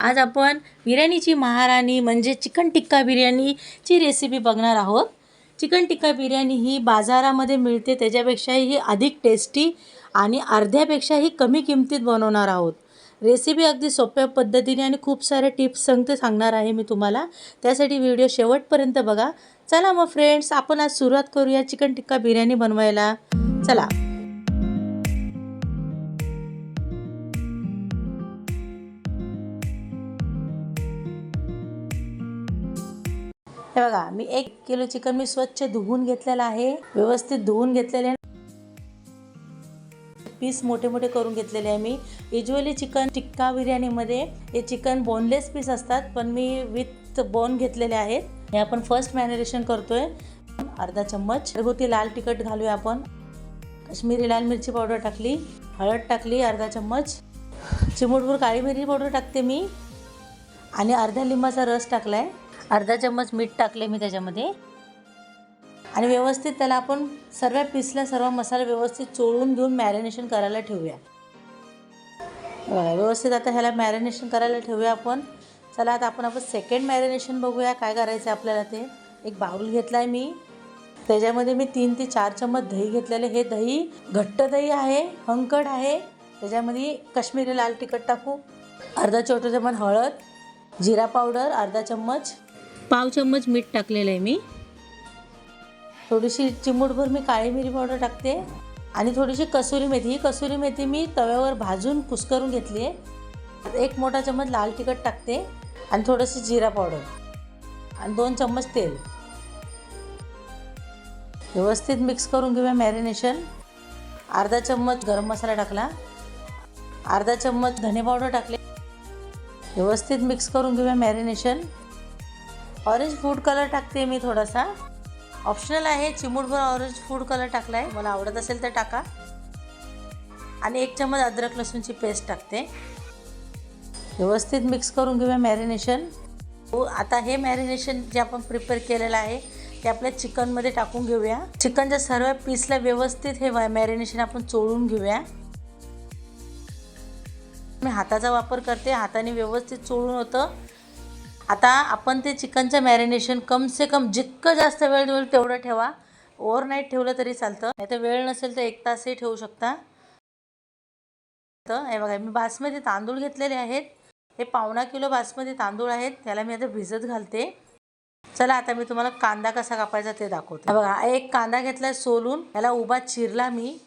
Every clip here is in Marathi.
आज आपण बिर्याणीची महाराणी म्हणजे चिकन टिक्का बिर्याणीची रेसिपी बघणार आहोत. चिकन टिक्का बिर्याणी ही बाजारामध्ये मिळते त्याच्यापेक्षाही ही अधिक टेस्टी आणि अर्ध्यापेक्षाही कमी किमतीत बनवणार आहोत. रेसिपी अगदी सोप्या पद्धतीने आणि खूप सारे टिप्स सांगते सांगणार आहे मी तुम्हाला. त्यासाठी व्हिडिओ शेवटपर्यंत बघा. चला मग फ्रेंड्स आपण आज सुरुवात करूया चिकन टिक्का बिर्याणी बनवायला. चला. हे बघा मी एक किलो चिकन मी स्वच्छ धुवून घेतलेलं आहे. व्यवस्थित धुवून घेतलेले पीस मोठे मोठे करून घेतलेले आहे मी. युजली चिकन टिक्का बिर्याणीमध्ये हे चिकन बोनलेस पीस असतात पण मी विथ बोन घेतलेले आहेत. हे आपण फर्स्ट मॅरिनेशन करतोय. अर्धा चम्मच घरगुती लाल तिखट घालूया आपण. काश्मीरी लाल मिरची पावडर टाकली हळद टाकली अर्धा चम्मच. चिमूटभर काळी मिरी पावडर टाकते मी. आणि अर्ध्या लिंबाचा रस टाकला आहे अर्धा चम्मच मीठ टाकले मी त्याच्यामध्ये. आणि व्यवस्थित त्याला आपण सर्व पीसला सर्व मसाला व्यवस्थित चोळून घेऊन मॅरिनेशन करायला ठेवूया. बघा व्यवस्थित आता ह्याला मॅरिनेशन करायला ठेवूया आपण. चला आता आपण आपण सेकंड मॅरिनेशन बघूया काय करायचं आहे आपल्याला ते. एक बाउल घेतला आहे मी. त्याच्यामध्ये मी तीन ते चार चम्मच दही घेतलेले हे दही घट्ट दही आहे हंकड आहे. त्याच्यामध्ये काश्मीरी लाल तिखट टाकू. अर्धा छोटा चम्मच हळद जिरा पावडर अर्धा चम्मच पाव चम्मच मीठ टाकलेलं आहे मी. थोडीशी चिमूटभर मी काळी मिरी पावडर टाकते. आणि थोडीशी कसुरी मेथी. ही कसुरी मेथी मी तव्यावर भाजून कुस्करून घेतली आहे. एक मोठा चम्मच लाल तिखट टाकते. आणि थोडंसं जिरा पावडर. आणि दोन चम्मच तेल. व्यवस्थित मिक्स करून घेऊया मॅरिनेशन. अर्धा चम्मच गरम मसाला टाकला. अर्धा चम्मच धने पावडर टाकले. व्यवस्थित मिक्स करून घेऊया मॅरिनेशन. ऑरेंज फूड कलर टाकते मी थोडासा. ऑप्शनल आहे चिमूटभर ऑरेंज फूड कलर टाकला आहे मला आवडत असेल तर टाका. आणि एक चम्मच अद्रक लसूणची पेस्ट टाकते. व्यवस्थित मिक्स करून घेऊया मॅरिनेशन हो आता हे मॅरिनेशन जे आपण प्रिपेअर केलेलं आहे ते आपल्या चिकनमध्ये टाकून घेऊया. चिकनच्या सर्व पीसला व्यवस्थित हे मॅरिनेशन आपण चोळून घेऊया. मी हाताचा वापर करते. हाताने व्यवस्थित चोळून होतं. आता आपण ते चिकनचं मॅरिनेशन कम से कम जितकं जास्त वेळ होईल तेवढं ठेवा. ओव्हरनाईट ठेवलं तरी चालतं. नाही तर वेळ नसेल तर एक तासही ठेवू शकता. तर हे बघा मी बासमती तांदूळ घेतलेले आहेत. हे पावणा किलो बासमती तांदूळ आहेत. त्याला मी आता भिजत घालते. चला आता मी तुम्हाला कांदा कसा कापायचा ते दाखवते. बघा एक कांदा घेतला सोलून. याला उभा चिरला मी.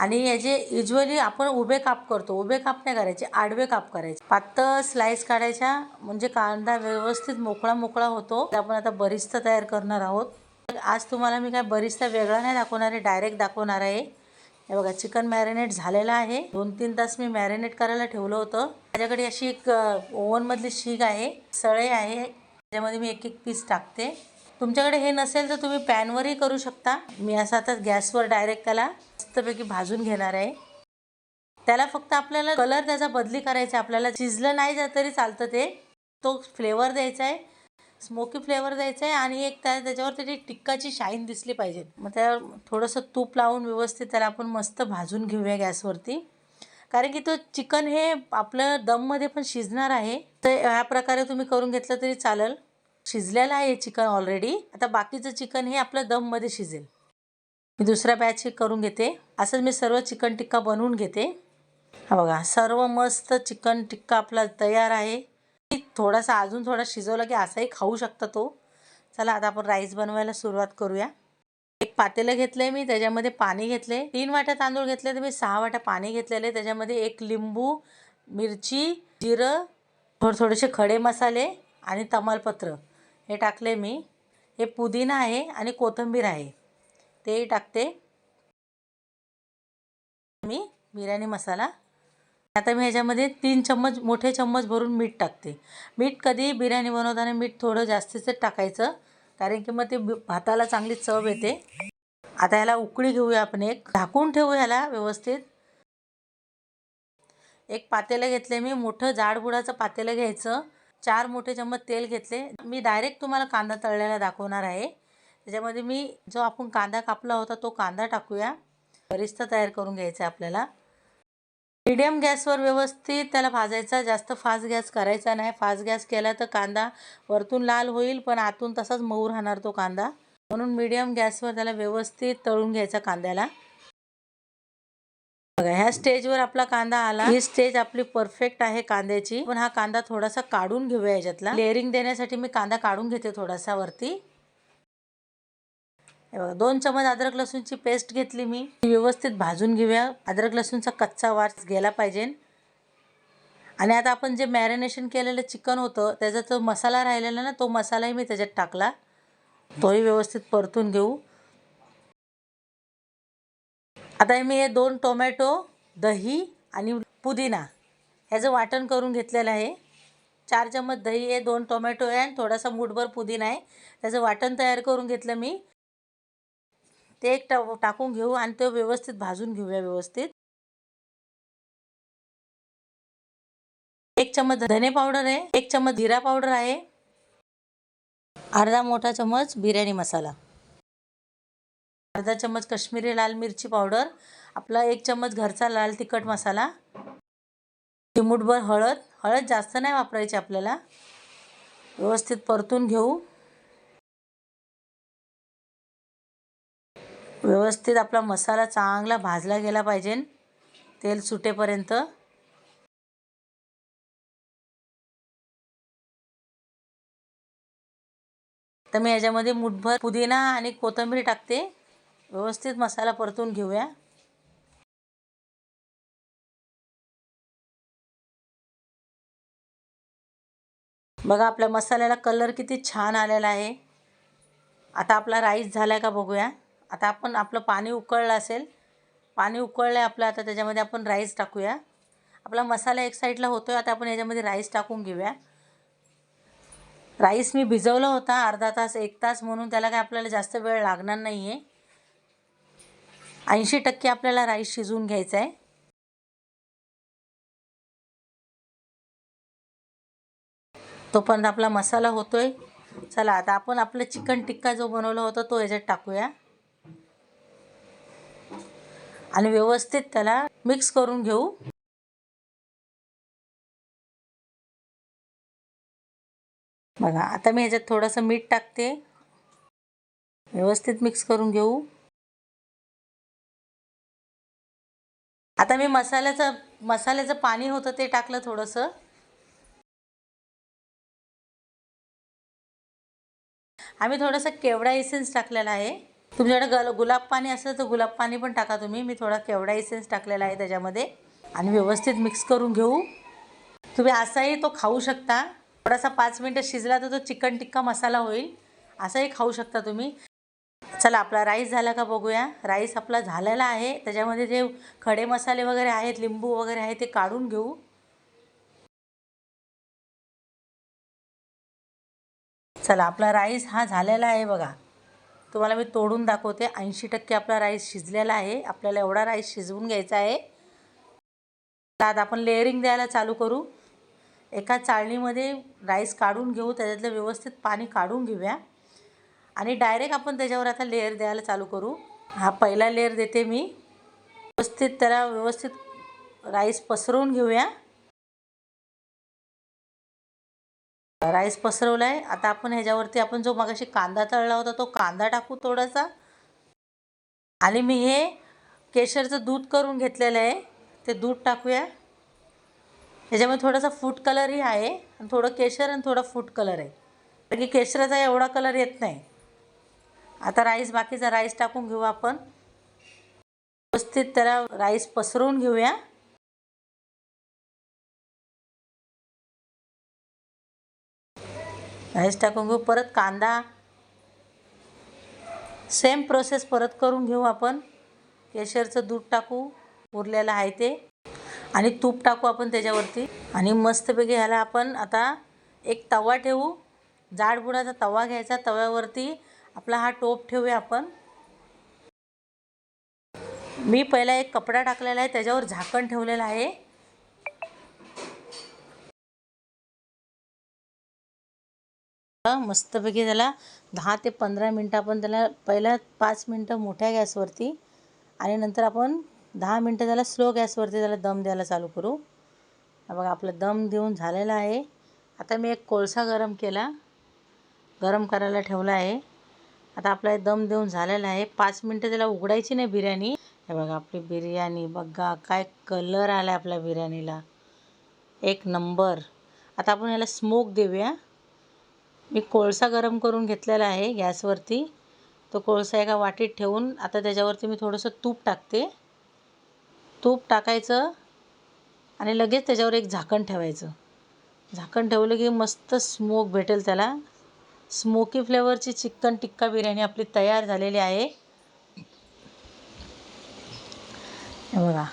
आणि याचे युजली आपण उभे काप करतो उभे काप नाही करायचे आडवे काप करायचे. पातळ स्लाइस काढायच्या म्हणजे कांदा व्यवस्थित मोकळा मोकळा होतो. आपण आता बरिस्ता तयार करणार आहोत. आज तुम्हाला मी काय बरिस्ता वेगळा नाही दाखवणार आहे डायरेक्ट दाखवणार आहे. हे बघा चिकन मॅरिनेट झालेलं आहे. दोन तीन तास मी मॅरिनेट करायला ठेवलं होतं. माझ्याकडे अशी एक ओव्हनमधली शीग आहे सळे आहे. त्याच्यामध्ये मी एक एक पीस टाकते. तुमच्याकडे हे नसेल तर तुम्ही पॅनवरही करू शकता. मी असं आता गॅसवर डायरेक्ट त्याला मस्तपैकी भाजून घेणार आहे. त्याला फक्त आपल्याला कलर त्याचा बदली करायचा आपल्याला शिजलं नाही जा तरी चालतं ते. तो फ्लेवर द्यायचा आहे. स्मोकी फ्लेवर द्यायचा आहे आणि एक त्या त्याच्यावर त्याची टिक्काची शाईन दिसली पाहिजे. मग त्याला थोडंसं तूप लावून व्यवस्थित त्याला आपण मस्त भाजून घेऊया गॅसवरती. कारण की तो चिकन हे आपलं दममध्ये पण शिजणार आहे. तर ह्या प्रकारे तुम्ही करून घेतलं तरी चालेल. शिजलेलं आहे चिकन ऑलरेडी आता बाकीचं चिकन हे आपलं दममध्ये शिजेल. मी दुसऱ्या बॅच करून घेते. असंच मी सर्व चिकन टिक्का बनवून घेते. हा बघा सर्व मस्त चिकन टिक्का आपला तयार आहे. थोडासा अजून थोडा शिजवला की असाही खाऊ शकता तो. चला आता आपण राईस बनवायला सुरुवात करूया. एक पातेलं घेतलं आहे मी त्याच्यामध्ये पाणी घेतले तीन वाट्या तांदूळ घेतले तर मी सहा वाट्या पाणी घेतलेले त्याच्यामध्ये एक लिंबू मिरची जिरं थोडे थोडेसे खडे मसाले आणि तमालपत्र हे टाकले मी. हे पुदिना आहे आणि कोथिंबीर आहे. तेही टाकते. मी बिर्याणी मसाला. आता मी ह्याच्यामध्ये तीन चम्मच मोठे चम्मच भरून मीठ टाकते. मीठ कधी बिर्याणी बनवताना मीठ थोडं जास्तीचं टाकायचं कारण की मग ते भाताला चांगली चव येते. आता ह्याला उकळी घेऊया आपण एक. झाकून ठेवू ह्याला व्यवस्थित. एक पातेलं घेतले मी मोठं जाडबुडाचं पातेलं घ्यायचं. चार मोठे चम्मच तेल घेतले. मी डायरेक्ट तुम्हाला कांदा तळलेला दाखवणार आहे. त्याच्यामध्ये मी जो आपण कांदा कापला होता तो कांदा टाकूया. बरिस्ता तयार करून घ्यायचा आपल्याला. मीडियम गॅसवर व्यवस्थित त्याला भाजायचा. जास्त फास्ट गॅस करायचा नाही. फास्ट गॅस केला तर कांदा वरतून लाल होईल पण आतून तसाच मऊ राहणार तो कांदा. म्हणून मीडियम गॅसवर त्याला व्यवस्थित तळून घ्यायचा कांद्याला. बघा ह्या स्टेजवर आपला कांदा आला. ही स्टेज आपली परफेक्ट आहे कांद्याची. पण हा कांदा थोडासा काढून घेऊया याच्यातला. लेअरिंग देण्यासाठी मी कांदा काढून घेते थोडासा वरती. हे बघा दोन चमच अद्रक लसूणची पेस्ट घेतली मी. ती व्यवस्थित भाजून घेऊया. अद्रक लसूणचा कच्चा वास गेला पाहिजे. आणि आता आपण जे मॅरिनेशन केलेलं चिकन होतं त्याचा जो मसाला राहिलेला ना तो मसालाही मी त्याच्यात टाकला. तोही व्यवस्थित परतून घेऊ. आता हे मी हे दोन टोमॅटो दही आणि पुदिना ह्याचं वाटण करून घेतलेलं आहे. चार चम्मच दही आहे दोन टोमॅटो आहे आणि थोडासा मूठभर पुदिना आहे. त्याचं वाटण तयार करून घेतलं मी. ते एक टा टाकून घेऊ आणि ते व्यवस्थित भाजून घेऊया व्यवस्थित. एक चमच धने पावडर आहे एक चमच जिरा पावडर आहे अर्धा मोठा चमच बिर्याणी मसाला. अर्धा चमच कश्मीरी लाल मिरची पावडर आपला एक चमच घरचा लाल तिखट मसाला चिमूटभर हळद. हळद जास्त नाही वापरायची आपल्याला. व्यवस्थित परतून घेऊ. व्यवस्थित आपला मसाला चांगला भाजला गेला पाहिजे. तेल सुटेपर्यंत. तर मी याच्यामध्ये मुठभर पुदिना आणि कोथिंबीर टाकते. व्यवस्थित मसाला परतून घेऊया. बघा आपल्या मसाल्याला कलर किती छान आलेला आहे. आता आपला राईस झाला का बघूया. आता आपण आपलं पाणी उकळलं असेल पाणी उकळलं आहे आपलं आता त्याच्यामध्ये आपण राईस टाकूया. आपला मसाला एक साईडला होतो आहे आता आपण याच्यामध्ये राईस टाकून घेऊया. राईस मी भिजवला होता अर्धा तास एक तास म्हणून त्याला काय आपल्याला जास्त वेळ लागणार नाही आहे ऐंशी टक्के आपल्याला राईस शिजवून घ्यायचा आहे तोपर्यंत आपला मसाला होतो आहे चला आता आपण आपलं चिकन टिक्का जो बनवला होता तो याच्यात टाकूया. आणि व्यवस्थित त्याला मिक्स करून घेऊ. बघा आता मी ह्याच्यात थोडंसं मीठ टाकते. व्यवस्थित मिक्स करून घेऊ. आता मी मसाल्याचं मसाल्याचं पाणी होतं ते टाकलं थोडंसं. आम्ही थोडंसं केवडा इसेन्स टाकलेला आहे. तुमच्याकडे गल गुलाब पाणी असेल तर गुलाब पाणी पण टाका तुम्ही. मी थोडा केवडा इसेन्स टाकलेला आहे त्याच्यामध्ये. आणि व्यवस्थित मिक्स करून घेऊ. तुम्ही असाही तो खाऊ शकता. थोडासा पाच मिनटं शिजला तर तो चिकन टिक्का मसाला होईल. असाही खाऊ शकता तुम्ही. चला आपला राईस झाला का बघूया. राईस आपला झालेला आहे. त्याच्यामध्ये जे खडे मसाले वगैरे आहेत लिंबू वगैरे आहे ते काढून घेऊ. चला आपला राईस हा झालेला आहे बघा. तुम्हाला मी तोडून दाखवते. ऐंशी टक्के आपला राईस शिजलेला आहे. आपल्याला एवढा राईस शिजवून घ्यायचा आहे. आता आपण लेअरिंग द्यायला चालू करू. एका चाळणीमध्ये राईस काढून घेऊ. त्याच्यातलं व्यवस्थित पाणी काढून घेऊया. आणि डायरेक्ट आपण त्याच्यावर आता लेअर द्यायला चालू करू. हा पहिला लेअर देते मी. व्यवस्थित त्याला व्यवस्थित राईस पसरवून घेऊया. राईस पसरवला आहे आता आपण ह्याच्यावरती आपण जो मगाशी कांदा तळला होता तो कांदा टाकू थोडासा. आणि मी हे केशरचं दूध करून घेतलेलं आहे. ते दूध टाकूया. ह्याच्यामध्ये थोडासा फूड कलरही आहे आणि थोडं केशर आणि थोडा फूड कलर आहे. कारण की केशराचा एवढा कलर येत नाही. आता राईस बाकीचा राईस टाकून घेऊ आपण. व्यवस्थित त्याला राईस पसरवून घेऊया. राईस टाकून घेऊ. परत कांदा. सेम प्रोसेस परत करून घेऊ आपण. केशरचं दूध टाकू. उरलेलं आहे ते. आणि तूप टाकू आपण त्याच्यावरती. आणि मस्तपैकी ह्याला आपण आता एक तवा ठेवू. जाडबुडाचा तवा घ्यायचा. तव्यावरती आपला हा टोप ठेवूया आपण. मी पहिला एक कपडा टाकलेला आहे. त्याच्यावर झाकण ठेवलेलं आहे. मस्तपैकी त्याला दहा ते पंधरा मिनटं आपण त्याला पहिला पाच मिनटं मोठ्या गॅसवरती आणि नंतर आपण दहा मिनटं त्याला स्लो गॅसवरती त्याला दम द्यायला चालू करू. बघा आपलं दम देऊन झालेला आहे. आता मी एक कोळसा गरम केला. गरम करायला ठेवला आहे. आता आपला दम देऊन झालेला आहे. पाच मिनटं त्याला उघडायची नाही बिर्याणी. हे बघा आपली बिर्याणी बघा काय कलर आला आपल्या बिर्याणीला. एक नंबर. आता आपण याला स्मोक देऊया. मी कोळसा गरम करून घेतलेला आहे गॅसवरती. तो कोळसा एका वाटीत ठेवून आता त्याच्यावरती मी थोडंसं तूप टाकते. तूप टाकायचं आणि लगेच त्याच्यावर एक झाकण ठेवायचं. झाकण ठेवलं की मस्त स्मोक भेटेल त्याला. स्मोकी फ्लेवरची चिकन टिक्का बिर्याणी आपली तयार झालेली आहे. बघा.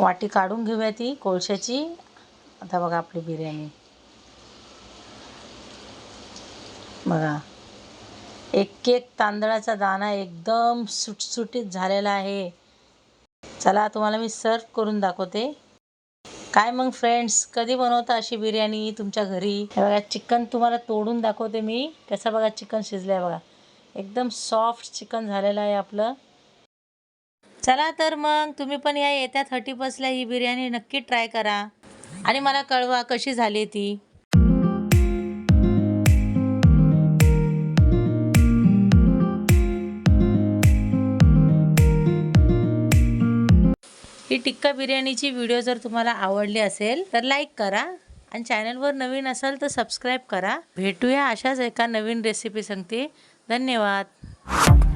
वाटी काढून घेऊया ती कोळशाची. आता बघा आपली बिर्याणी. बघा. एक एक तांदळाचा दाणा एकदम सुटसुटीत झालेला आहे. चला तुम्हाला मी सर्व करून दाखवते. काय मग फ्रेंड्स कधी बनवता अशी बिर्याणी तुमच्या घरी? बघा चिकन तुम्हाला तोडून दाखवते मी. कसं बघा चिकन शिजलं आहे बघा. एकदम सॉफ्ट चिकन झालेलं आहे आपलं. चला तर मग तुम्ही पण या येत्या थर्टी फर्स्टला ही बिर्याणी नक्की ट्राय करा. आणि मला कळवा कशी झाली ती. ही टिक्का बिर्याणीची व्हिडिओ जर तुम्हाला आवडली असेल तर लाईक करा. आणि चॅनलवर नवीन असाल तर सबस्क्राईब करा. भेटूया अशाच एका नवीन रेसिपी सांगते. धन्यवाद.